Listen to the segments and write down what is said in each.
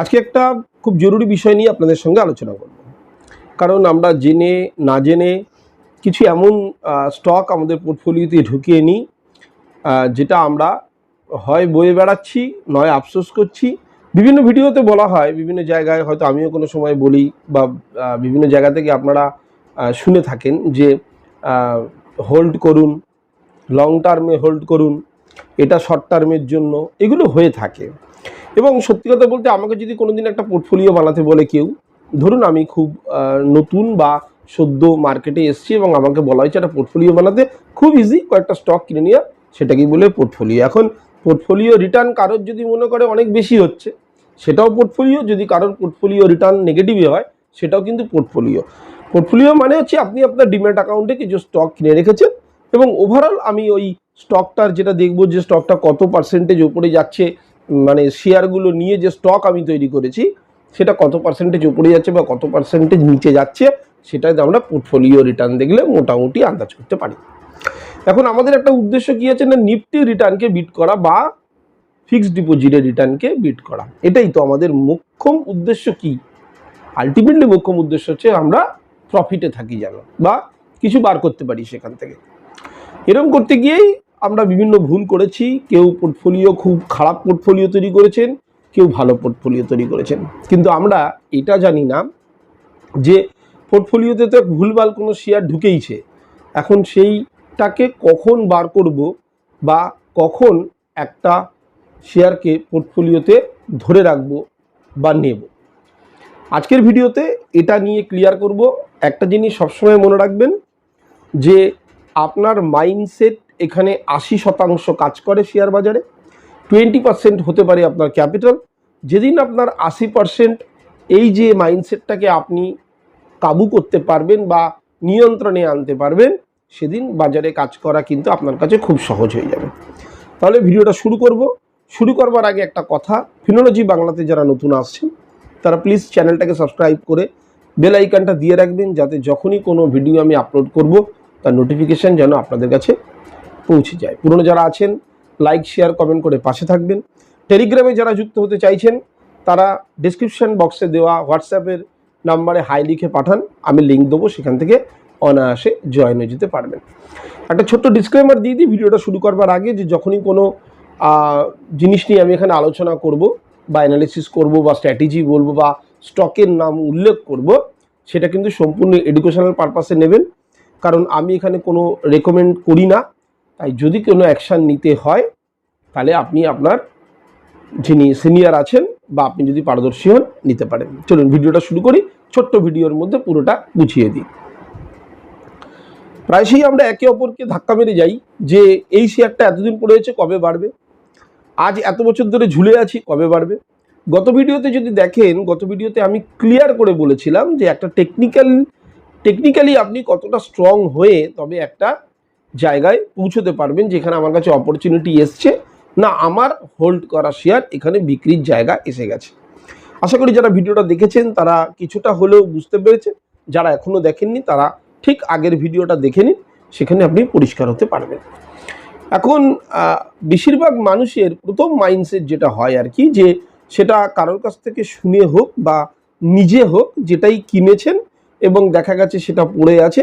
আজকে একটা খুব জরুরি বিষয় নিয়ে আপনাদের সঙ্গে আলোচনা করব। কারণ আমরা জেনে, না জেনে কিছু এমন স্টক আমাদের পোর্টফোলিওতে ঢুকিয়ে নিই যেটা আমরা হয় বয়ে বেড়াচ্ছি, নয় আফসোস করছি। বিভিন্ন ভিডিওতে বলা হয়, বিভিন্ন জায়গায় হয়তো আমিও কোনো সময় বলি বা বিভিন্ন জায়গা থেকে আপনারা শুনে থাকেন যে হোল্ড করুন লং টার্মে হোল্ড করুন, এটা শর্ট টার্মের জন্য, এগুলো হয়ে থাকে। এবং সত্যি কথা বলতে আমাকে যদি কোনোদিন একটা পোর্টফোলিও বানাতে বলে কেউ, ধরুন আমি খুব নতুন বা সদ্য মার্কেটে এসেছি এবং আমাকে বলা হয়েছে একটা পোর্টফোলিও বানাতে, খুব ইজি কয়েকটা স্টক কিনে নিয়ে সেটাকেই বলে পোর্টফোলিও এখন পোর্টফোলিও রিটার্ন কারোর যদি মনে করে অনেক বেশি হচ্ছে, সেটাও পোর্টফোলিও যদি কারোর পোর্টফোলিও রিটার্ন নেগেটিভই হয়, সেটাও কিন্তু পোর্টফোলিও পোর্টফোলিও মানে হচ্ছে আপনি আপনার ডিম্যাট অ্যাকাউন্টে কিছু স্টক কিনে রেখেছেন এবং ওভারঅল আমি ওই স্টকটার যেটা দেখব যে স্টকটা কত পার্সেন্টেজ উপরে যাচ্ছে মানে শেয়ারগুলো নিয়ে যে স্টক আমি তৈরি করেছি, সেটা কত পার্সেন্টেজ উপরে যাচ্ছে বা কত পার্সেন্টেজ নিচে যাচ্ছে, সেটাই আমরা পোর্টফোলিও রিটার্ন দেখলে মোটামুটি আন্দাজ করতে পারি। এখন আমাদের একটা উদ্দেশ্য কী আছে না নিফটি রিটার্নকে বিট করা বা ফিক্সড ডিপোজিটের রিটার্নকে বিট করা। এটাই তো আমাদের মুখ্যম উদ্দেশ্য কি? আলটিমেটলি মুখ্যম উদ্দেশ্য হচ্ছে আমরা প্রফিটে থাকি যেন, বা কিছু বার করতে পারি সেখান থেকে। এরকম করতে গিয়েই আমরা বিভিন্ন ভুল করেছি, কেউ পোর্টফোলিও খুব খারাপ পোর্টফোলিও তৈরি করেছেন, কেউ ভালো পোর্টফোলিও তৈরি করেছেন। কিন্তু আমরা এটা জানি না যে পোর্টফোলিওতে তো ভুলভাল কোনো শেয়ার ঢুকেইছে। এখন সেইটাকে কখন বার করব বা কখন একটা শেয়ারকে পোর্টফোলিওতে ধরে রাখব বা নেব। আজকের ভিডিওতে এটা নিয়ে ক্লিয়ার করব। একটা জিনিস সবসময় মনে রাখবেন যে আপনার মাইন্ডসেট এখানে আশি শতাংশ কাজ করে শেয়ার বাজারে টোয়েন্টি পার্সেন্ট হতে পারে আপনার ক্যাপিটাল যেদিন আপনার আশি পার্সেন্ট এই যে মাইন্ডসেটটাকে আপনি কাবু করতে পারবেন বা নিয়ন্ত্রণে আনতে পারবেন, সেদিন বাজারে কাজ করা কিন্তু আপনার কাছে খুব সহজ হয়ে যাবে। তাহলে ভিডিওটা শুরু করব। শুরু করবার আগে একটা কথা ফিনোলজি বাংলাতে যারা নতুন আসছেন, তারা প্লিজ চ্যানেলটাকে সাবস্ক্রাইব করে বেল আইকনটা দিয়ে রাখবেন, যাতে যখনই কোনো ভিডিও আমি আপলোড করব, তার নোটিফিকেশান যেন আপনাদের কাছে পৌঁছে যায়। পুরনো যারা আছেন লাইক শেয়ার কমেন্ট করে পাশে থাকবেন। টেলিগ্রামে যারা যুক্ত হতে চাইছেন, তারা ডিসক্রিপশন বক্সে দেওয়া হোয়াটসঅ্যাপের নাম্বারে হাই লিখে পাঠান। আমি লিঙ্ক দেবো, সেখান থেকে অনায়াসে জয়েন হয়ে যেতে পারবেন। একটা ছোট্ট ডিসক্লেমার দিয়ে দিই, ভিডিওটা শুরু করবার আগে যে যখনই কোনো জিনিস নিয়ে আমি এখানে আলোচনা করব বা অ্যানালিসিস করব বা স্ট্র্যাটেজি বলব বা স্টকের নাম উল্লেখ করব, সেটা কিন্তু সম্পূর্ণ এডুকেশনাল পারপাসে নেবেন। কারণ আমি এখানে কোনো রেকমেন্ড করি না। তাই যদি কোনো অ্যাকশান নিতে হয়, তাহলে আপনি আপনার যিনি সিনিয়র আছেন বা আপনি যদি পারদর্শী হন, নিতে পারেন। চলুন ভিডিওটা শুরু করি, ছোট্ট ভিডিওর মধ্যে পুরোটা গুছিয়ে দিই। প্রায়শই আমরা একে অপরকে ধাক্কা মেরে যাই যে এই শেয়ারটা এতদিন পড়ে আছে, কবে বাড়বে? আজ এত বছর ধরে ঝুলে আছি, কবে বাড়বে? গত ভিডিওতে যদি দেখেন, গত ভিডিওতে আমি ক্লিয়ার করে বলেছিলাম যে একটা টেকনিক্যাল টেকনিক্যালি আপনি কতটা স্ট্রং হয়ে তবে একটা জায়গায় পৌঁছতে পারবেন যেখানে আমার কাছে অপরচুনিটি এসছে। না, আমার হোল্ড করা শেয়ার এখানে বিক্রির জায়গা এসে গেছে। আশা করি যারা ভিডিওটা দেখেছেন, তারা কিছুটা হলেও বুঝতে পেরেছেন। যারা এখনও দেখেননি, তারা ঠিক আগের ভিডিওটা দেখে নিন, সেখানে আপনি পরিষ্কার হতে পারবেন। এখন বেশিরভাগ মানুষের প্রথম মাইন্ডসেট যেটা হয় আর কি, যে সেটা কারোর কাছ থেকে শুনে হোক বা নিজে হোক, যেটাই কিনেছেন এবং দেখা গেছে সেটা পড়ে আছে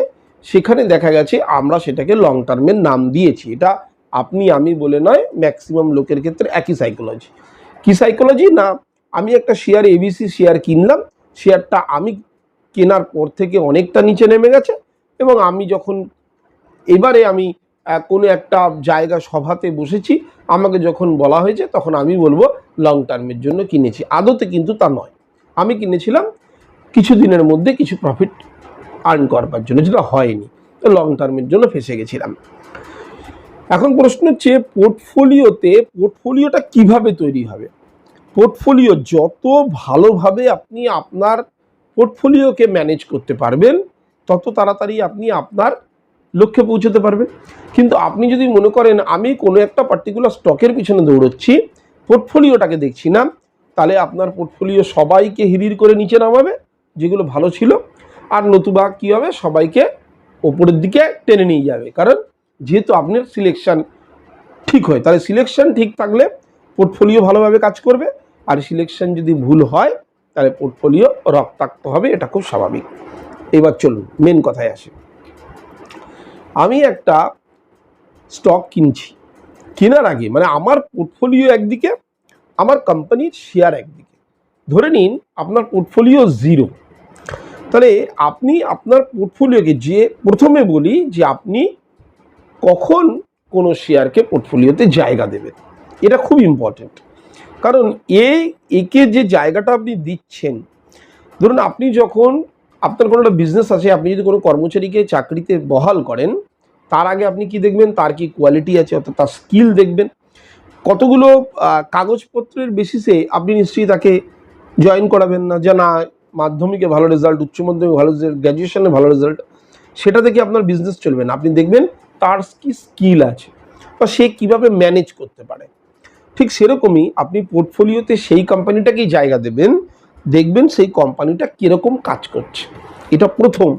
সেখানে দেখা গেছে আমরা সেটাকে লং টার্মের নাম দিয়েছি। এটা আপনি, আমি বলে নয় ম্যাক্সিমাম লোকের ক্ষেত্রে একই সাইকোলজি কি সাইকোলজি না, আমি একটা শেয়ার এবিসি শেয়ার কিনলাম। শেয়ারটা আমি কেনার পর থেকে অনেকটা নিচে নেমে গেছে এবং আমি যখন এবারে আমি কোনো একটা জায়গা সভাতে বসেছি, আমাকে যখন বলা হয়েছে, তখন আমি বলব লং টার্মের জন্য কিনেছি। আদতে কিন্তু তা নয়। আমি কিনেছিলাম কিছু দিনের মধ্যে কিছু প্রফিট আর্ন করবার জন্য, যেটা হয়নি। তো লং টার্মের জন্য ফেসে গেছিলাম। এখন প্রশ্ন হচ্ছে পোর্টফোলিওতে পোর্টফোলিওটা কীভাবে তৈরি হবে? পোর্টফোলিও যত ভালোভাবে আপনি আপনার পোর্টফোলিওকে ম্যানেজ করতে পারবেন, তত তাড়াতাড়ি আপনি আপনার লক্ষ্যে পৌঁছতে পারবেন। কিন্তু আপনি যদি মনে করেন, আমি কোনো একটা পার্টিকুলার স্টকের পিছনে দৌড়চ্ছি পোর্টফোলিওটাকে দেখছি না, তাহলে আপনার পোর্টফোলিও সবাইকে হিরির করে নিচে নামাবে, যেগুলো ভালো ছিল। আর নতুবা কী হবে? সবাইকে ওপরের দিকে টেনে নিয়ে যাবে। কারণ যেহেতু আপনার সিলেকশান ঠিক হয়, তাহলে সিলেকশন ঠিক থাকলে পোর্টফোলিও ভালোভাবে কাজ করবে। আর সিলেকশন যদি ভুল হয়, তাহলে পোর্টফোলিও রক্তাক্ত হবে, এটা খুব স্বাভাবিক। এবার চলুন মেন কথায় আসে। আমি একটা স্টক কিনছি। কেনার আগে মানে আমার পোর্টফোলিও একদিকে, আমার কোম্পানির শেয়ার একদিকে। ধরে নিন, আপনার পোর্টফোলিও জিরো তাহলে আপনি আপনার পোর্টফোলিওকে যে প্রথমে বলি যে আপনি কখন কোনো শেয়ারকে পোর্টফোলিওতে জায়গা দেবেন। এটা খুব ইম্পর্টেন্ট কারণ এ, একে যে জায়গাটা আপনি দিচ্ছেন, ধরুন আপনি যখন আপনার কোনো একটা বিজনেস আছে, আপনি যদি কোনো কর্মচারীকে চাকরিতে বহাল করেন, তার আগে আপনি কি দেখবেন? তার কি কোয়ালিটি আছে, অর্থাৎ তার স্কিল দেখবেন। কতগুলো কাগজপত্রের বেসিসে আপনি নিশ্চয়ই তাকে জয়েন করাবেন না, যে না মাধ্যমিকে ভালো রেজাল্ট উচ্চ মাধ্যমিকে ভালো রেজাল্ট গ্র্যাজুয়েশনে ভালো রেজাল্ট সেটা থেকে আপনার বিজনেস চলবে না? আপনি দেখবেন তার কি স্কিল আছে বা সে কীভাবে ম্যানেজ করতে পারে। ঠিক সেরকমই আপনি পোর্টফোলিওতে সেই কোম্পানিটাকেই জায়গা দেবেন, দেখবেন সেই কোম্পানিটা কীরকম কাজ করছে। এটা প্রথম।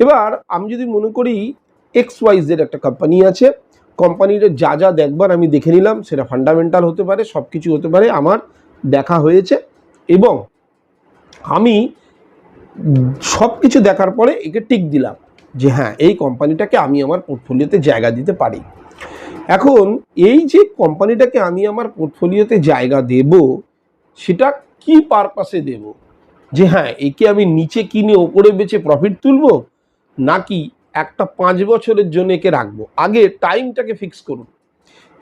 এবার আমি যদি মনে করি এক্স ওয়াইজের একটা কোম্পানি আছে কোম্পানির যা যা দেখবার আমি দেখে নিলাম, সেটা ফান্ডামেন্টাল হতে পারে সব কিছু হতে পারে, আমার দেখা হয়েছে এবং আমি সব কিছু দেখার পরে একে টিক দিলাম যে হ্যাঁ এই কোম্পানিটাকে আমি আমার পোর্টফোলিওতে জায়গা দিতে পারি। এখন এই যে কোম্পানিটাকে আমি আমার পোর্টফোলিওতে জায়গা দেব, সেটা কি পারপাসে দেব? যে হ্যাঁ একে আমি নিচে কিনে ওপরে বেচে প্রফিট তুলবো, নাকি একটা পাঁচ বছরের জন্য একে রাখব? আগে টাইমটাকে ফিক্স করুন।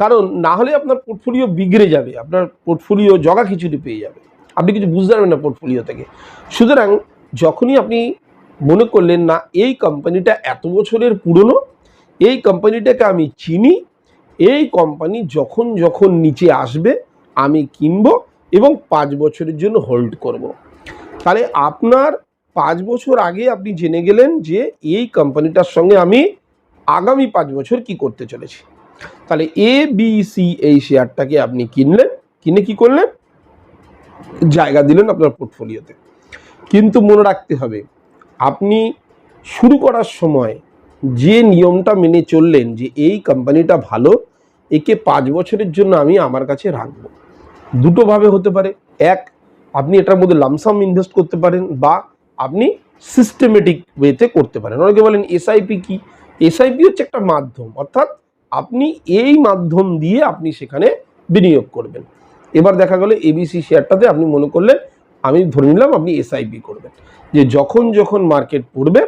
কারণ না হলে আপনার পোর্টফোলিও বিগড়ে যাবে, আপনার পোর্টফোলিও জগা খিচুড়ি পেয়ে যাবে। আপনি কিছু বুঝতে পারবেন না পোর্টফোলিও থেকে। সুতরাং যখনই আপনি মনে করলেন না, এই কোম্পানিটা এত বছরের পুরনো, এই কোম্পানিটাকে আমি চিনি, এই কোম্পানি যখন যখন নিচে আসবে, আমি কিনব এবং পাঁচ বছরের জন্য হোল্ড করব। তাহলে আপনার পাঁচ বছর আগে আপনি জেনে গেলেন যে এই কোম্পানিটার সঙ্গে আমি আগামী পাঁচ বছর কি করতে চলেছি। তাহলে এ বি সি এই শেয়ারটাকে আপনি কিনলেন, কিনে কি করলেন? জায়গা দিলেন আপনার পোর্টফোলিওতে কিন্তু মনে রাখতে হবে, আপনি শুরু করার সময় যে নিয়মটা মেনে চললেন যে এই কোম্পানিটা ভালো, একে পাঁচ বছরের জন্য আমি আমার কাছে রাখব। দুটোভাবে হতে পারে। এক, আপনি এটার মধ্যে লামসাম ইনভেস্ট করতে পারেন বা আপনি সিস্টেমেটিক ওয়েতে করতে পারেন। অনেকে বলেন এসআইপি কি? এসআইপি হচ্ছে একটা মাধ্যম। অর্থাৎ আপনি এই মাধ্যম দিয়ে আপনি সেখানে বিনিয়োগ করবেন। এবার দেখা গেল এবিসি শেয়ারটাতে আপনি মনে করলেন, আমি ধরে নিলাম আপনি এসআইপি করবেন। যে যখন যখন মার্কেট পড়বে,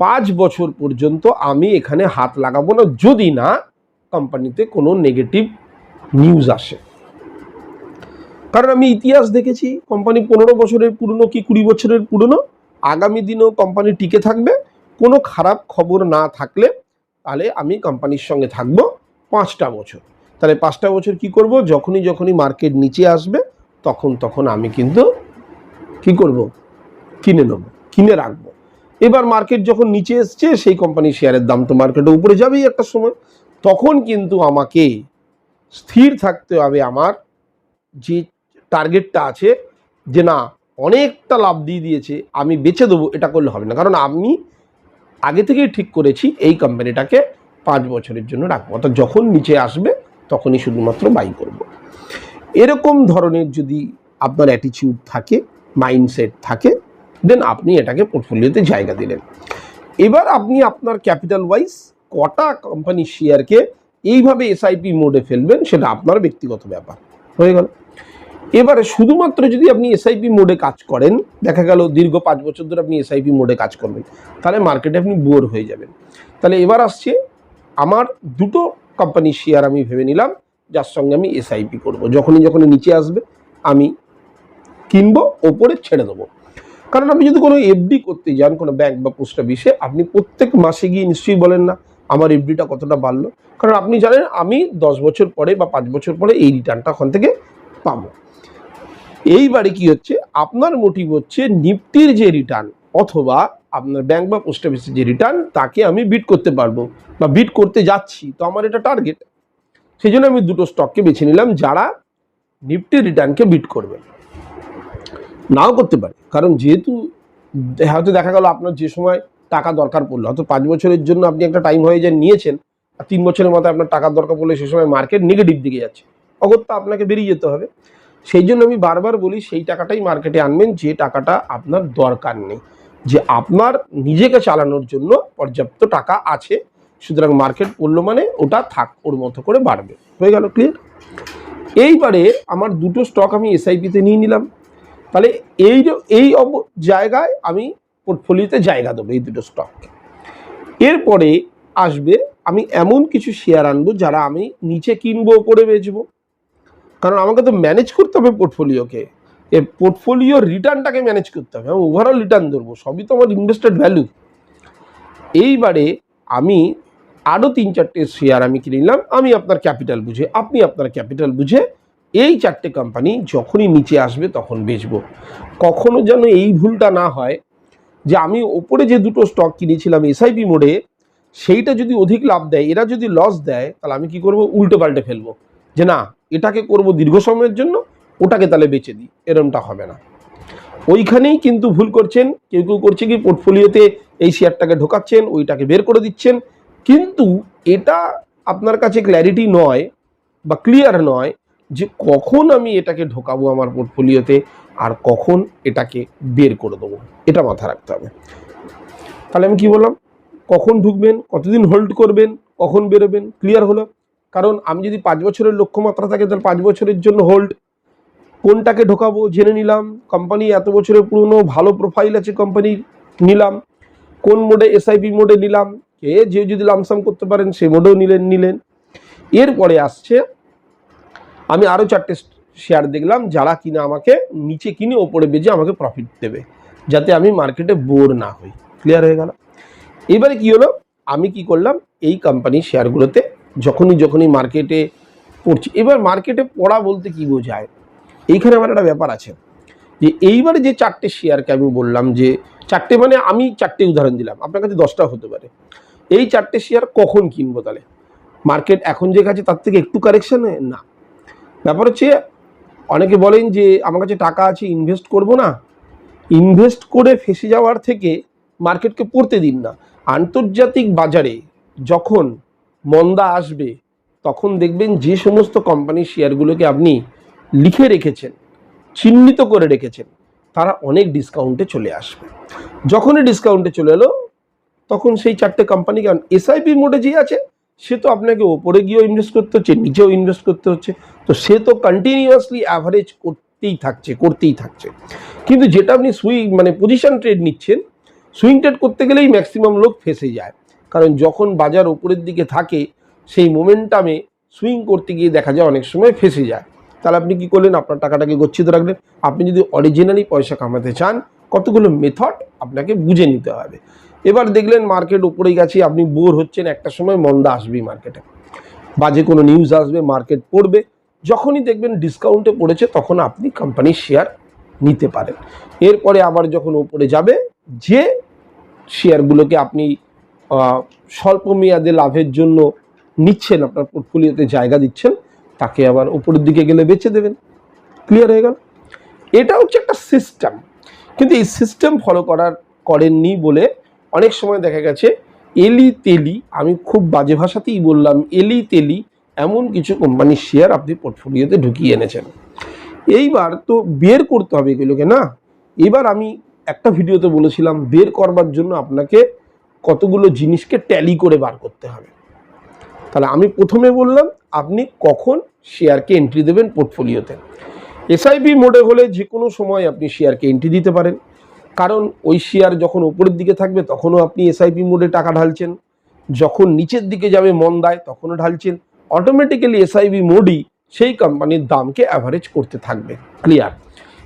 পাঁচ বছর পর্যন্ত আমি এখানে হাত লাগাবো না, যদি না কোম্পানিতে কোনো নেগেটিভ নিউজ আসে। কারণ আমি ইতিহাস দেখেছি কোম্পানি পনেরো বছরের পুরনো কি কুড়ি বছরের পুরনো? আগামী দিনেও কোম্পানি টিকে থাকবে। কোনো খারাপ খবর না থাকলে তাহলে আমি কোম্পানির সঙ্গে থাকব পাঁচটা বছর। তাহলে পাঁচটা বছর কি করব? যখনই যখনই মার্কেট নিচে আসবে, তখন তখন আমি কিন্তু কি করব? কিনে নেব, কিনে রাখব। এবার মার্কেট যখন নিচে এসছে, সেই কোম্পানির শেয়ারের দাম তো মার্কেটে উপরে যাবেই একটা সময়। তখন কিন্তু আমাকে স্থির থাকতে হবে আমার যে টার্গেটটা আছে, যে না, অনেকটা লাভ দিয়ে দিয়েছে, আমি বেছে দেবো, এটা করলে হবে না। কারণ আমি আগে থেকেই ঠিক করেছি, এই কোম্পানিটাকে পাঁচ বছরের জন্য রাখব। অর্থাৎ যখন নিচে আসবে তখনই শুধুমাত্র বাই করব। এরকম ধরনের যদি আপনার অ্যাটিচিউড থাকে মাইন্ডসেট থাকে দেন আপনি এটাকে পোর্টফোলিওতে জায়গা দিলেন। এবার আপনি আপনার ক্যাপিটাল ওয়াইজ কটা কোম্পানি শেয়ারকে এইভাবে এসআইপি মোডে ফেলবেন, সেটা আপনার ব্যক্তিগত ব্যাপার। হয়ে গেল। এবারে শুধুমাত্র যদি আপনি এসআইপি মোডে কাজ করেন, দেখা গেল দীর্ঘ পাঁচ বছর ধরে আপনি এসআইপি মোডে কাজ করবেন, তাহলে মার্কেটে আপনি বোর হয়ে যাবেন। তাহলে এবার আসছে আমার দুটো কোম্পানির শেয়ার আমি ভেবে নিলাম, যার সঙ্গে আমি এসআইপি করব। যখনই যখনই নিচে আসবে, আমি কিনবো, ওপরে ছেড়ে দেবো। কারণ আপনি যদি কোনো এফডি করতে যান, কোনো ব্যাংক বা পোস্ট অফিসে আপনি প্রত্যেক মাসে গিয়ে নিশ্চয়ই বলেন না, আমার এফডিটা কতটা বাড়লো। কারণ আপনি জানেন, আমি দশ বছর পরে বা পাঁচ বছর পরে এই রিটার্নটা ওখান থেকে পাবো। এইবারে কি হচ্ছে? আপনার মোটিভ হচ্ছে নিফটির যে রিটার্ন অথবা আপনার ব্যাংক বা পোস্ট অফিসের যে রিটার্ন তাকে আমি বিট করতে পারব বা বিট করতে যাচ্ছি। তো আমার এটা টার্গেট সেই জন্য আমি দুটো স্টককে বেছে নিলাম যারা নিফটির রিটার্নকে বিট করবে। নাও করতে পারে। কারণ যেহেতু হয়তো দেখা গেল আপনার যে সময় টাকা দরকার পড়ল, হয়তো পাঁচ বছরের জন্য আপনি একটা টাইম হয়ে যায় নিয়েছেন, আর তিন বছরের মাথায় আপনার টাকার দরকার পড়লে সে সময় মার্কেট নেগেটিভ দিকে যাচ্ছে। অগত্যা আপনাকে বেরিয়ে যেতে হবে। সেই জন্য আমি বারবার বলি, সেই টাকাটাই মার্কেটে আনবেন, যে টাকাটা আপনার দরকার নেই। যে আপনার নিজেকে চালানোর জন্য পর্যাপ্ত টাকা আছে, সুতরাং মার্কেট পড়ল মানে ওটা থাক, ওর মতো করে বাড়বে। হয়ে গেল ক্লিয়ার এইবারে আমার দুটো স্টক আমি এসআইপিতে নিয়ে নিলাম। তাহলে এই এই জায়গায় আমি পোর্টফোলিওতে জায়গা দেবো এই দুটো স্টক এরপরে আসবে, আমি এমন কিছু শেয়ার আনব যারা আমি নিচে কিনবো ওপরে বেচবো। কারণ আমাকে তো ম্যানেজ করতে হবে পোর্টফোলিওকে এ পোর্টফোলিও রিটার্নটাকে ম্যানেজ করতে হবে। আমি ওভারঅল রিটার্ন ধরবো, সবই তো আমার ইনভেস্টেড ভ্যালু এইবারে আমি আরও তিন চারটে শেয়ার আমি কিনে নিলাম, আমি আপনার ক্যাপিটাল বুঝে, আপনি আপনার ক্যাপিটাল বুঝে এই চারটে কোম্পানি যখনই নিচে আসবে তখন বেচবো। কখনো যেন এই ভুলটা না হয় যে আমি ওপরে যে দুটো স্টক কিনেছিলাম এসআইপি মোডে সেইটা যদি অধিক লাভ দেয়, এরা যদি লস দেয়, তাহলে আমি কি করব? উল্টো পাল্টে ফেলব। যে না, এটাকে করব দীর্ঘ সময়ের জন্য ওটাকে তাহলে বেচে দিই, এরমটা হবে না। ওইখানেই কিন্তু ভুল করছেন, কেউ কেউ করছে কি পোর্টফোলিওতে এই শেয়ারটাকে ঢোকাচ্ছেন, ওইটাকে বের করে দিচ্ছেন। কিন্তু এটা আপনার কাছে ক্ল্যারিটি নয় বা ক্লিয়ার নয় যে কখন আমি এটাকে ঢোকাবো আমার পোর্টফোলিওতে আর কখন এটাকে বের করে দেবো, এটা মাথা রাখতে হবে। তাহলে আমি কি বললাম? কখন ঢুকবেন, কতদিন হোল্ড করবেন, কখন বেরোবেন ক্লিয়ার হলো? কারণ আমি যদি পাঁচ বছরের লক্ষ্যমাত্রা থাকে, তাহলে পাঁচ বছরের জন্য হোল্ড কোনটাকে ঢোকাবো জেনে নিলাম। কোম্পানি এত বছরের পুরনো, ভালো প্রোফাইল আছে কোম্পানির, নিলাম। কোন মোডে এসআইপি মোডে নিলাম। কে যে যদি লামসাম করতে পারেন, সে মোডেও নিলেন নিলেন। এরপরে আসছে, আমি আরও চারটে শেয়ার দেখলাম, যারা কিনা আমাকে নিচে কিনে ওপরে বেজে আমাকে প্রফিট দেবে, যাতে আমি মার্কেটে বোর না হই। ক্লিয়ার হয়ে গেল? এবারে কি হলো? আমি কি করলাম? এই কোম্পানির শেয়ারগুলোতে যখনই যখনই মার্কেটে পড়ছি। এবার মার্কেটে পড়া বলতে কি বোঝায়? এইখানে আমার একটা ব্যাপার আছে। যে এইবারে যে চারটে শেয়ারকে আমি বললাম যে চারটে মানে আমি চারটে উদাহরণ দিলাম, আপনার কাছে দশটা হতে পারে। এই চারটে শেয়ার কখন কিনবো তাহলে? মার্কেট এখন যে কাছে তার থেকে একটু কারেকশন না। ব্যাপার হচ্ছে অনেকে বলেন যে আমার কাছে টাকা আছে ইনভেস্ট করব না। ইনভেস্ট করে ফেসে যাওয়ার থেকে মার্কেটকে পড়তে দিন না। আন্তর্জাতিক বাজারে যখন মন্দা আসবে, তখন দেখবেন যে সমস্ত কোম্পানির শেয়ারগুলোকে আপনি লিখে রেখেছেন, চিহ্নিত করে রেখেছেন, তারা অনেক ডিসকাউন্টে চলে আসবে। যখনই ডিসকাউন্টে চলে এলো, তখন সেই চারটে কোম্পানি কারণ এসআইপি মোডে যে আছে, সে তো আপনাকে ওপরে গিয়েও ইনভেস্ট করতে হচ্ছে, নিচেও ইনভেস্ট করতে হচ্ছে, তো সে তো কন্টিনিউয়াসলি অ্যাভারেজ করতেই থাকছে করতেই থাকছে। কিন্তু যেটা আপনি সুইং মানে পজিশন ট্রেড নিচ্ছেন সুইং ট্রেড করতে গেলেই ম্যাক্সিমাম লোক ফেসে যায়। কারণ যখন বাজার ওপরের দিকে থাকে, সেই মোমেন্টামে সুইং করতে গিয়ে দেখা যায় অনেক সময় ফেসে যায়। তাহলে আপনি কি করলেন? আপনার টাকাটাকে গচ্ছিত রাখলেন। আপনি যদি অরিজিনালি পয়সা কামাতে চান, কতগুলো মেথড আপনাকে বুঝে নিতে হবে। এবার দেখলেন মার্কেট উপরেই গেছে, আপনি বোর হচ্ছেন, একটা সময় মন্দা আসবেই মার্কেটে বাজে কোনো নিউজ আসবে মার্কেট পড়বে। যখনই দেখবেন ডিসকাউন্টে পড়েছে, তখন আপনি কোম্পানির শেয়ার নিতে পারেন। এরপরে আবার যখন উপরে যাবে, যে শেয়ারগুলোকে আপনি স্বল্প মেয়াদে লাভের জন্য নিচ্ছেন, আপনার পোর্টফোলিওতে জায়গা দিচ্ছেন তাকে আবার উপরের দিকে গেলে বেচে দেবেন। ক্লিয়ার হয়ে গেল? এটা হচ্ছে একটা সিস্টেম কিন্তু এই সিস্টেম ফলো করার, করেননি বলে অনেক সময় দেখা গেছে, এলি তেলি, আমি খুব বাজে ভাষাতেই বললাম, এলি তেলি এমন কিছু কোম্পানির শেয়ার আপনি পোর্টফোলিওতে ঢুকিয়ে এনেছেন। এইবার তো বের করতে হবে এগুলোকে, না? এবার আমি একটা ভিডিওতে বলেছিলাম, বের করবার জন্য আপনাকে কতগুলো জিনিসকে ট্যালি করে বার করতে হবে। তাহলে আমি প্রথমে বললাম, আপনি কখন শেয়ারকে এন্ট্রি দেবেন পোর্টফোলিওতে এসআইপি মোডে হলে যে কোনো সময় আপনি শেয়ারকে এন্ট্রি দিতে পারেন। কারণ ওই শেয়ার যখন উপরের দিকে থাকবে, তখনও আপনি এসআইপি মোডে টাকা ঢালছেন। যখন নিচের দিকে যাবে মন্দায় তখনও ঢালছেন। অটোমেটিক্যালি এসআইবি মোডই সেই কোম্পানির দামকে অ্যাভারেজ করতে থাকবে। ক্লিয়ার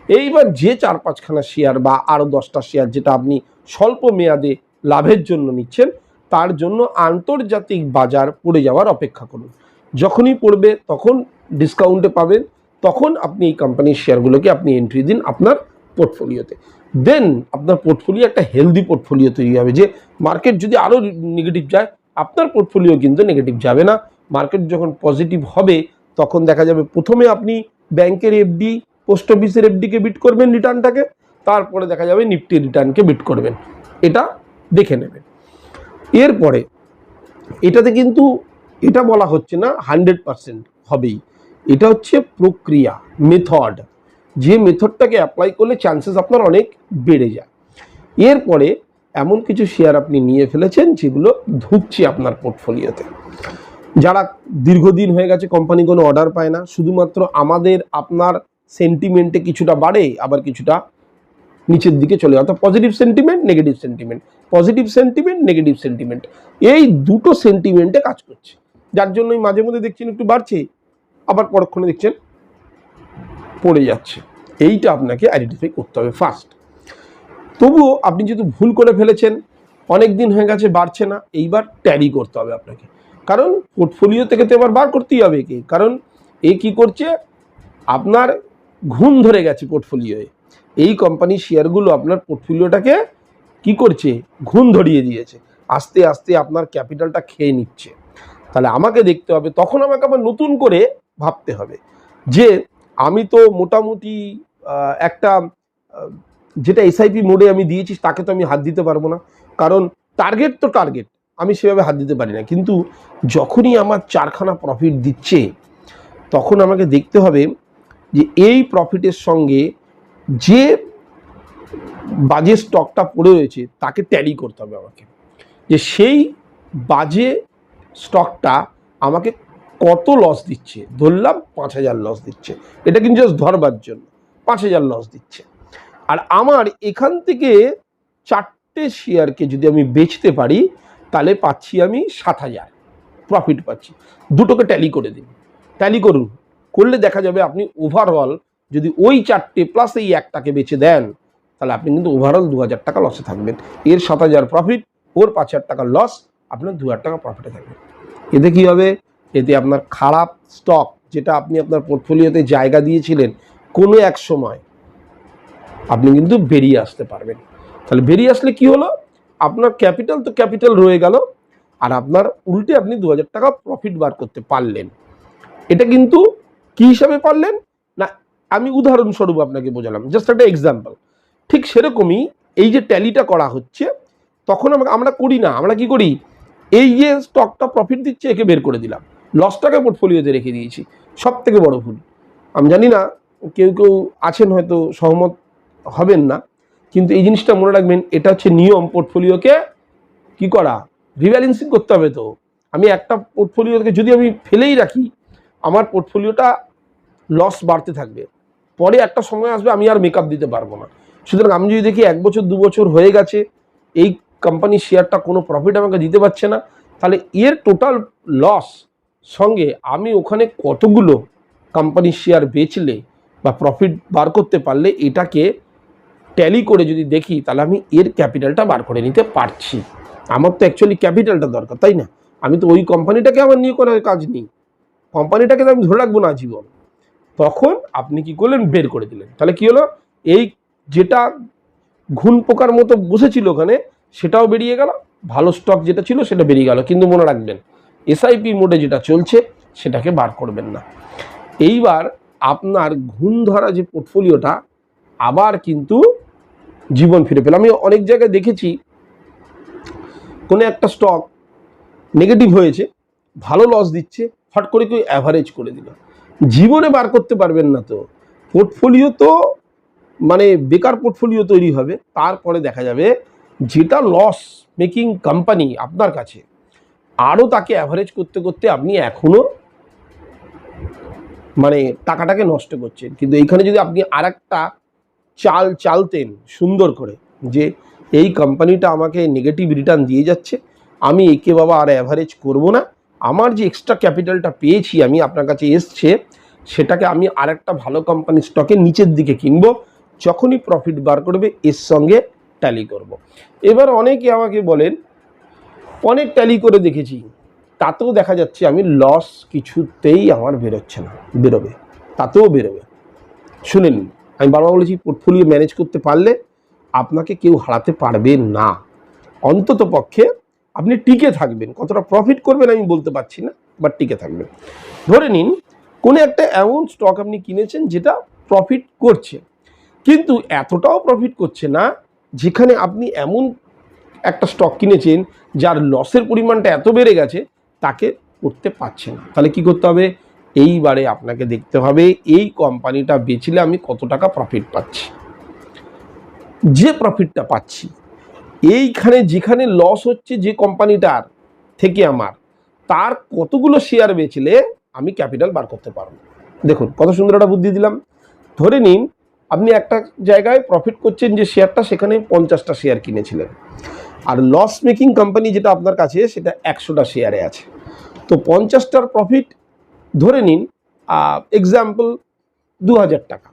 এইবার যে চার পাঁচখানা শেয়ার বা আরও দশটা শেয়ার যেটা আপনি স্বল্প মেয়াদে লাভের জন্য নিচ্ছেন তার জন্য আন্তর্জাতিক বাজার পড়ে যাওয়ার অপেক্ষা করুন। যখনই পড়বে তখন ডিসকাউন্টে পাবেন, তখন আপনি এই কোম্পানির শেয়ারগুলোকে আপনি এন্ট্রি দিন আপনার পোর্টফোলিওতে দেন আপনার পোর্টফোলিও একটা হেলদি পোর্টফোলিও তৈরি হবে যে মার্কেট যদি আরও নেগেটিভ যায়, আপনার পোর্টফোলিও কিন্তু নেগেটিভ যাবে না। মার্কেট যখন পজিটিভ হবে, তখন দেখা যাবে প্রথমে আপনি ব্যাংকের এফডি পোস্ট অফিসের এফডিকে বিট করবেন রিটার্নটাকে তারপরে দেখা যাবে নিফটি রিটার্নকে বিট করবেন। এটা দেখে নেবেন। এরপরে এটাতে কিন্তু এটা বলা হচ্ছে না হান্ড্রেড পার্সেন্ট হবেই। এটা হচ্ছে প্রক্রিয়া, মেথড। যে মেথডটাকে অ্যাপ্লাই করলে চান্সেস আপনার অনেক বেড়ে যায়। এরপরে এমন কিছু শেয়ার আপনি নিয়ে ফেলেছেন যেগুলো ঢুকছে আপনার পোর্টফোলিওতে যারা দীর্ঘদিন হয়ে গেছে কোম্পানি কোনো অর্ডার পায় না, শুধুমাত্র আমাদের আপনার সেন্টিমেন্টে কিছুটা বাড়ে, আবার কিছুটা নিচের দিকে চলে। অর্থাৎ positive sentiment negative sentiment positive sentiment negative sentiment এই দুটো সেন্টিমেন্টে কাজ করছে। যার জন্যই মাঝে মধ্যে দেখছেন একটু বাড়ছে, আবার পরক্ষণে দেখছেন পড়ে যাচ্ছে। এইটা আপনাকে আইডেন্টিফাই করতে হবে ফার্স্ট তবুও আপনি যেহেতু ভুল করে ফেলেছেন, অনেক দিন হয়ে গেছে, বাড়ছে না, এইবার ট্যারি করতে হবে আপনাকে। কারণ পোর্টফোলিও থেকে তো এবার বার করতেই হবে কি কারণ এ কি করছে? আপনার ঘুম ধরে গেছে পোর্টফোলিওয়ে এই কোম্পানির শেয়ারগুলো আপনার পোর্টফোলিওটাকে কি করছে? ঘুম ধরিয়ে দিয়েছে। আস্তে আস্তে আপনার ক্যাপিটালটা খেয়ে নিচ্ছে। তাহলে আমাকে দেখতে হবে, তখন আমাকে আবার নতুন করে ভাবতে হবে যে আমি তো মোটামুটি একটা যেটা এসআইপি মোডে আমি দিয়েছি, তাকে তো আমি হাত দিতে পারব না। কারণ টার্গেট তো টার্গেট আমি সেভাবে হাত দিতে পারি না। কিন্তু যখনই আমার চারখানা প্রফিট দিচ্ছে, তখন আমাকে দেখতে হবে যে এই প্রফিটের সঙ্গে যে বাজে স্টকটা পড়ে রয়েছে, তাকে ট্যালি করতে হবে আমাকে। যে সেই বাজে স্টকটা আমাকে কত লস দিচ্ছে? ধরলাম পাঁচ হাজার লস দিচ্ছে। এটা কিন্তু জাস্ট ধরবার জন্য, পাঁচ হাজার লস দিচ্ছে। আর আমার এখান থেকে চারটে শেয়ারকে যদি আমি বেচতে পারি, তাহলে পাচ্ছি আমি সাত হাজার। প্রফিট পাচ্ছি। দুটোকে ট্যালি করে দিন। ট্যালি করুন। করলে দেখা যাবে আপনি ওভারঅল যদি ওই চারটে প্লাস এই একটাকে বেচে দেন, তাহলে আপনি কিন্তু ওভারঅল দু হাজার টাকা লসে থাকবেন। এর সাত হাজার প্রফিট ওর পাঁচ হাজার টাকা লস আপনার দু হাজার টাকা প্রফিটে থাকবে। এতে কি হবে? এতে আপনার খারাপ স্টক যেটা আপনি আপনার পোর্টফোলিওতে জায়গা দিয়েছিলেন, কোনো এক সময় আপনি কিন্তু বেরিয়ে আসতে পারবেন। তাহলে বেরিয়ে আসলে কি হলো? আপনার ক্যাপিটাল তো ক্যাপিটাল রয়ে গেল, আর আপনার উল্টে আপনি দু হাজার টাকা প্রফিট বার করতে পারলেন। এটা কিন্তু কি হিসাবে পারলেন? আমি উদাহরণস্বরূপ আপনাকে বোঝালাম জাস্ট একটা এক্সাম্পল ঠিক সেরকমই এই যে ট্যালিটা করা হচ্ছে, তখন আমরা করি না, আমরা কি করি? এই যে স্টকটা প্রফিট দিচ্ছে, একে বের করে দিলাম। লসটাকে পোর্টফোলিওতে রেখে দিয়েছি। সব থেকে বড় ভুল। আমি জানি না, কেউ কেউ আছেন হয়তো, সহমত হবেন না, কিন্তু এই জিনিসটা মনে রাখবেন, এটা হচ্ছে নিয়ম পোর্টফোলিওকে কি করা? রিব্যালেন্সিং করতে হবে তো। আমি একটা পোর্টফোলিওকে যদি আমি ফেলেই রাখি, আমার পোর্টফোলিওটা লস বাড়তে থাকবে। পরে একটা সময় আসবে আমি আর মেকআপ দিতে পারব না। সুতরাং আমি যদি দেখি এক বছর, দু বছর হয়ে গেছে, এই কোম্পানির শেয়ারটা কোনো প্রফিট আমাকে দিতে পারছে না, তাহলে এর টোটাল লস সঙ্গে আমি ওখানে কতগুলো কোম্পানির শেয়ার বেচলে বা প্রফিট বার করতে পারলে এটাকে ট্যালি করে যদি দেখি, তাহলে আমি এর ক্যাপিটালটা বার করে নিতে পারছি। আমার তো অ্যাকচুয়ালি ক্যাপিটালটা দরকার, তাই না? আমি তো ওই কোম্পানিটাকে আমার নিয়ে কোনো কাজ নেই। কোম্পানিটাকে তো আমি ধরে রাখব না জীবন তখন আপনি কি করলেন? বের করে দিলেন। তাহলে কি হলো? এই যেটা ঘুন পোকার মতো বসেছিল ওখানে, সেটাও বেরিয়ে গেল। ভালো স্টক যেটা ছিল, সেটা বেরিয়ে গেল। কিন্তু মনে রাখবেন এসআইপি মোডে যেটা চলছে, সেটাকে বার করবেন না। এইবার আপনার ঘুণ ধরা যে পোর্টফোলিওটা আবার কিন্তু জীবন ফিরে পেল। আমি অনেক জায়গায় দেখেছি, কোনো একটা স্টক নেগেটিভ হয়েছে, ভালো লস দিচ্ছে, ফট করে কেউ অ্যাভারেজ করে দিল। জীবনে বার করতে পারবেন না তো। পোর্টফোলিও তো মানে বেকার পোর্টফোলিও তৈরি হবে, তারপরে দেখা যাবে যেটা লস মেকিং কোম্পানি আপনার কাছে, আরও তাকে অ্যাভারেজ করতে করতে আপনি এখনও মানে টাকাটাকে নষ্ট করছেন। কিন্তু এইখানে যদি আপনি আর একটা চাল চালতেন সুন্দর করে, যে এই কোম্পানিটা আমাকে নেগেটিভ রিটার্ন দিয়ে যাচ্ছে, আমি একে বাবা আর অ্যাভারেজ করব না। আমার যে এক্সট্রা ক্যাপিটালটা পেয়েছি আমি আপনার কাছে এসছে, সেটাকে আমি আর একটা ভালো কোম্পানির স্টকে নিচের দিকে কিনবো, যখনই প্রফিট বার করবে, এর সঙ্গে ট্যালি করব। এবার অনেকে আমাকে বলেন, অনেক ট্যালি করে দেখেছি, তাতেও দেখা যাচ্ছে আমি লস কিছুতেই আমার বেরোচ্ছে না, বেরোবে, তাতেও বেরোবে শুনে নিন আমি বারবার বলেছি পোর্টফোলিও ম্যানেজ করতে পারলে আপনাকে কেউ হারাতে পারবে না অন্তত পক্ষে আপনি টিকে থাকবেন। কতটা প্রফিট করবেন আমি বলতে পারছি না বাট টিকে থাকবেন। ধরে নিন, কোনো একটা এমন স্টক আপনি কিনেছেন যেটা প্রফিট করছে। কিন্তু এতটাও প্রফিট করছে না, যেখানে আপনি এমন একটা স্টক কিনেছেন, যার লসের পরিমাণটা এত বেড়ে গেছে, তাকে করতে পারছে না। তাহলে কি করতে হবে? এইবারে আপনাকে দেখতে হবে, এই কোম্পানিটা বেচলে আমি কত টাকা প্রফিট পাচ্ছি। যে প্রফিটটা পাচ্ছি এইখানে যেখানে লস হচ্ছে যে কোম্পানিটার থেকে আমার, তার কতগুলো শেয়ার বেচলে আমি ক্যাপিটাল বার করতে পারব? দেখুন, কত সুন্দর একটা বুদ্ধি দিলাম। ধরে নিন, আপনি একটা জায়গায় প্রফিট করছেন যে শেয়ারটা সেখানে পঞ্চাশটা শেয়ার কিনেছিলেন। আর লস মেকিং কোম্পানি যেটা আপনার কাছে, সেটা একশোটা শেয়ারে আছে। তো পঞ্চাশটার প্রফিট ধরে নিন এক্সাম্পল দু হাজার টাকা।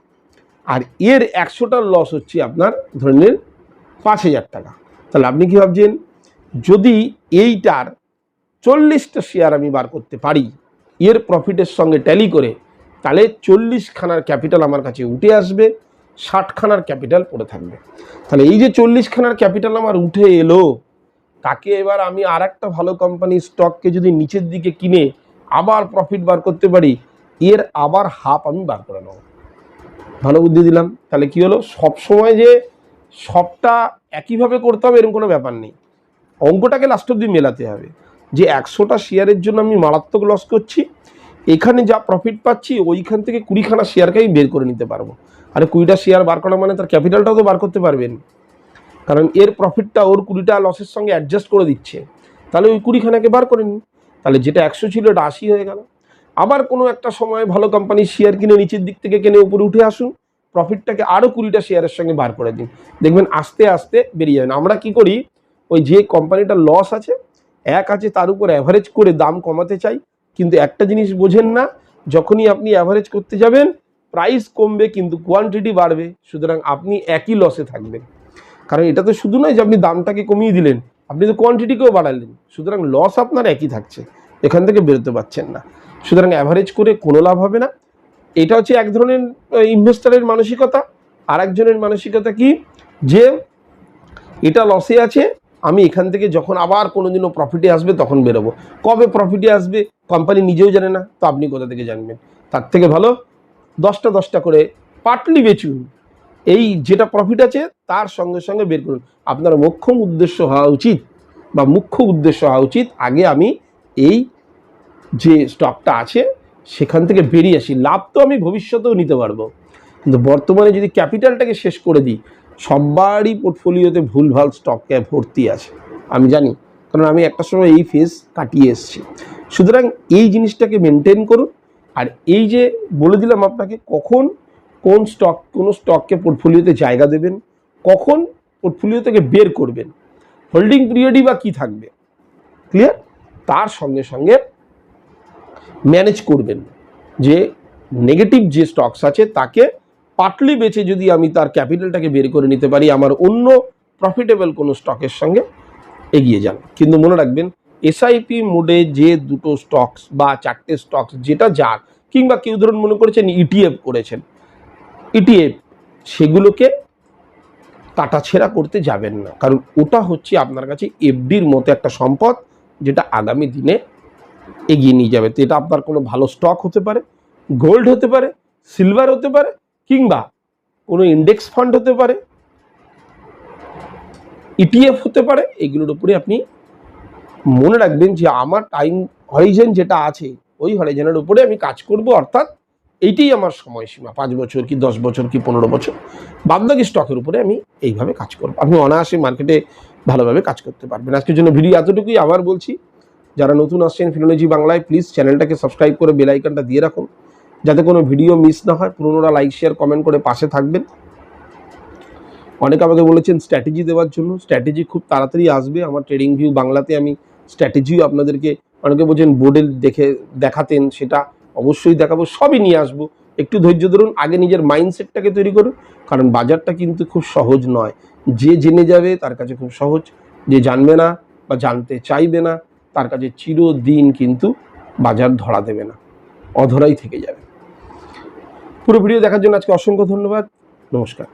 আর এর একশোটার লস হচ্ছে আপনার, ধরে নিন পাঁচ হাজার টাকা। তাহলে আপনি কি ভাবছেন? যদি এইটার চল্লিশটা শেয়ার আমি বার করতে পারি, এর প্রফিটের সঙ্গে ট্যালি করে, তাহলে চল্লিশখানার ক্যাপিটাল আমার কাছে উঠে আসবে, ষাটখানার ক্যাপিটাল পড়ে থাকবে। তাহলে এই যে চল্লিশখানার ক্যাপিটাল আমার উঠে এলো, তাকে এবার আমি আর একটা ভালো কোম্পানির স্টককে যদি নিচের দিকে কিনে আবার প্রফিট বার করতে পারি, এর আবার হাফ আমি বার করে নেব। ভালো বুদ্ধি দিলাম। তাহলে কি হলো? সব সময় যে সবটা একইভাবে করতে হবে, এরকম কোনো ব্যাপার নেই। অঙ্কটাকে লাস্ট অব্দি মেলাতে হবে। যে একশোটা শেয়ারের জন্য আমি মারাত্মক লস করছি, এখানে যা প্রফিট পাচ্ছি, ওইখান থেকে কুড়িখানা শেয়ারকে আমি বের করে নিতে পারব। আর কুড়িটা শেয়ার বার করা মানে তার ক্যাপিটালটাও তো বার করতে পারবেন। কারণ এর প্রফিটটা ওর কুড়িটা লসের সঙ্গে অ্যাডজাস্ট করে দিচ্ছে। তাহলে ওই কুড়িখানাকে বার করে নিন। তাহলে যেটা একশো ছিল ওটা আশি হয়ে গেল। আবার কোনো একটা সময় ভালো কোম্পানির শেয়ার কিনে নিচের দিক থেকে কেনে উপরে উঠে আসুন। প্রফিটটাকে আরও কুড়িটা শেয়ারের সঙ্গে বার করে দিন। দেখবেন আস্তে আস্তে বেরিয়ে যাবেন আমরা কি করি, ওই যে কোম্পানিটার লস আছে, এক আছে তার উপর অ্যাভারেজ করে দাম কমাতে চাই। কিন্তু একটা জিনিস বোঝেন না, যখনই আপনি অ্যাভারেজ করতে যাবেন প্রাইস কমবে কিন্তু কোয়ান্টিটি বাড়বে। সুতরাং আপনি একই লসে থাকবেন। কারণ এটা তো শুধু নয় যে আপনি দামটাকে কমিয়ে দিলেন, আপনি তো কোয়ান্টিটিকেও বাড়ালেন। সুতরাং লস আপনার একই থাকছে। এখান থেকে বেরোতে পারছেন না। সুতরাং অ্যাভারেজ করে কোনো লাভ হবে না। এটা হচ্ছে এক ধরনের ইনভেস্টারের মানসিকতা। আর একজনের মানসিকতা কি? যে এটা লসে আছে, আমি এখান থেকে যখন আবার কোনো দিনও প্রফিটে আসবে তখন বেরোবো। কবে প্রফিটে আসবে কোম্পানি নিজেও জানে না, তো আপনি কোথা থেকে জানবেন? তার থেকে ভালো, দশটা দশটা করে পাটলি বেচুন। এই যেটা প্রফিট আছে, তার সঙ্গে সঙ্গে বের করুন। আপনার মোক্ষম উদ্দেশ্য হওয়া উচিত বা মুখ্য উদ্দেশ্য হওয়া উচিত, আগে আমি এই যে স্টকটা আছে সেখান থেকে বেরিয়ে আসি। লাভ তো আমি ভবিষ্যতেও নিতে পারব। কিন্তু বর্তমানে যদি ক্যাপিটালটাকে শেষ করে দিই, সবারই পোর্টফোলিওতে ভুলভাল স্টককে ভর্তি আছে। আমি জানি, কারণ আমি একটা সময় এই ফেজ কাটিয়ে এসেছি। সুতরাং এই জিনিসটাকে মেনটেন করুন। আর এই যে বলে দিলাম আপনাকে, কখন কোন স্টক, কোন স্টককে পোর্টফোলিওতে জায়গা দেবেন, কখন পোর্টফোলিও থেকে বের করবেন, হোল্ডিং পিরিয়ডই বা কী থাকবে? ক্লিয়ার? তার সঙ্গে সঙ্গে ম্যানেজ করবেন। যে নেগেটিভ যে স্টকস আছে, তাকে পার্টলি বেচে যদি আমি তার ক্যাপিটালটাকে বের করে নিতে পারি, আমার অন্য প্রফিটেবল কোনো স্টকের সঙ্গে এগিয়ে যান। কিন্তু মনে রাখবেন এসআইপি মোডে যে দুটো স্টকস বা চারটে স্টকস যেটা যার, কিংবা কেউ ধরুন মনে করেছেন ইটিএফ করেছেন ইটিএফ সেগুলোকে কাটাছেড়া করতে যাবেন না। কারণ ওটা হচ্ছে আপনার কাছে এফডির মতো একটা সম্পদ, যেটা আগামী দিনে এগিয়ে নিয়ে যাবে। তো এটা আপনার কোনো ভালো স্টক হতে পারে গোল্ড হতে পারে সিলভার হতে পারে, কিংবা কোনো ইন্ডেক্স ফান্ড হতে পারে ইটিএফ হতে পারে, এগুলোর উপরে আপনি মনে রাখবেন যে আমার টাইম হরিজেন যেটা আছে, ওই হরিজেনের উপরে আমি কাজ করব, অর্থাৎ এইটাই আমার সময়সীমা, পাঁচ বছর কি দশ বছর কি পনেরো বছর বাদবাকি স্টকের উপরে আমি এইভাবে কাজ করব। আপনি অনায়াসে মার্কেটে ভালোভাবে কাজ করতে পারবেন। আজকের জন্য ভিডিও এতটুকুই, আবার বলছি যারা নতুন আসছেন ফিলোলজি বাংলায় প্লিজ চ্যানেলটাকে সাবস্ক্রাইব করে বেল আইকনটা দিয়ে রাখুন। যাতে কোনো ভিডিও মিস না হয়, পুরোনোরা লাইক শেয়ার কমেন্ট করে পাশে থাকবেন। অনেকে আমাকে বলেছেন স্ট্র্যাটেজি দেওয়ার জন্য। স্ট্র্যাটেজি খুব তাড়াতাড়ি আসবে। আমার ট্রেডিং ভিউ বাংলাতে আমি স্ট্র্যাটেজিও আপনাদেরকে অনেকে বলছেন বোর্ডে দেখে দেখাতেন সেটা অবশ্যই দেখাবো, সবই নিয়ে আসব। একটু ধৈর্য ধরুন, আগে নিজের মাইন্ডসেটটাকে তৈরি করুন, কারণ বাজারটা কিন্তু খুব সহজ নয়। যে জেনে যাবে তার কাছে খুব সহজ। যে জানবে না বা জানতে চাইবে না তার কাছে চিরদিন কিন্তু বাজার ধরা দেবে না, অধরাই থেকে যাবে। পুরো ভিডিও দেখার জন্য আজকে অসংখ্য ধন্যবাদ। নমস্কার।